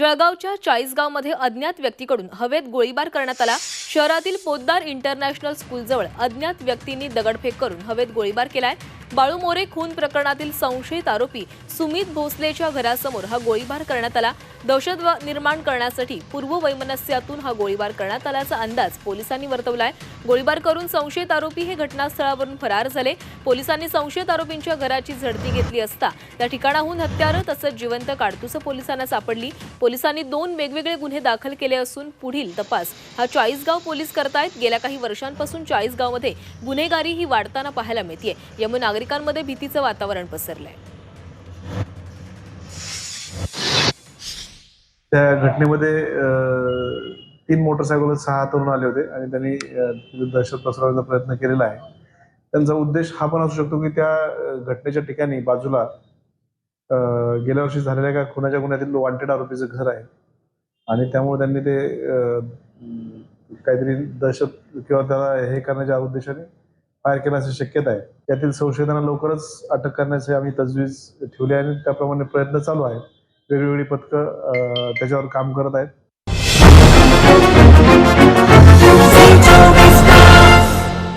जळगावच्या चाळीसगावमध्ये अज्ञात व्यक्तीकडून हवेत गोळीबार करण्यात आला. शहरातील पोद्दार इंटरनॅशनल स्कूलजवळ अज्ञात व्यक्तींनी दगडफेक करून हवेत गोळीबार केलाय. बाळू मोरे खून प्रकरणातील संशयित आरोपी सुमित भोसलेच्या घरासमोर हा गोळीबार करण्यात आला. दहशत निर्माण करण्यासाठी पूर्व वैमनस्यातून हा गोळीबार करण्यात आल्याचा अंदाज पोलिसांनी वर्तवलाय. गोळीबार करून संशयित आरोपी हे घटनास्थळावरून फरार झाले. पोलिसांनी संशयित आरोपींच्या घराची झडती घेतली असता त्या ठिकाणाहून हत्यारं तसंच जिवंत काडतुसं पोलिसांना सापडली. पोलिसांनी दोन वेगवेगळे गुन्हे दाखल केले असून पुढील तपास हा चाळीसगाव पोलीस करतायत. गेल्या काही वर्षांपासून चाळीसगावमध्ये गुन्हेगारी ही वाढताना पाहायला मिळते यामुळे नागरिकांमध्ये भीतीचं वातावरण पसरलंय. त्या घटनेमध्ये अं, तीन मोटरसायकल सहा तरुण आले होते आणि त्यांनी दहशत पसरवण्याचा प्रयत्न केलेला आहे. त्यांचा उद्देश हा पण असू शकतो की त्या घटनेच्या ठिकाणी बाजूला गेल्या वर्षी झालेल्या एका खुनाच्या गुन्ह्यातील वॉन्टेड आरोपीचं घर आहे. आणि त्यामुळे त्यांनी ते काहीतरी दहशत किंवा त्याला हे करण्याच्या उद्देशाने फायर करण्याची शक्यता आहे. त्यातील संशयितांना लवकरच अटक करण्याची आम्ही तजवीज ठेवली आहे आणि त्याप्रमाणे प्रयत्न चालू आहेत. वेगवेगळी पथकं त्याच्यावर काम करत आहेत.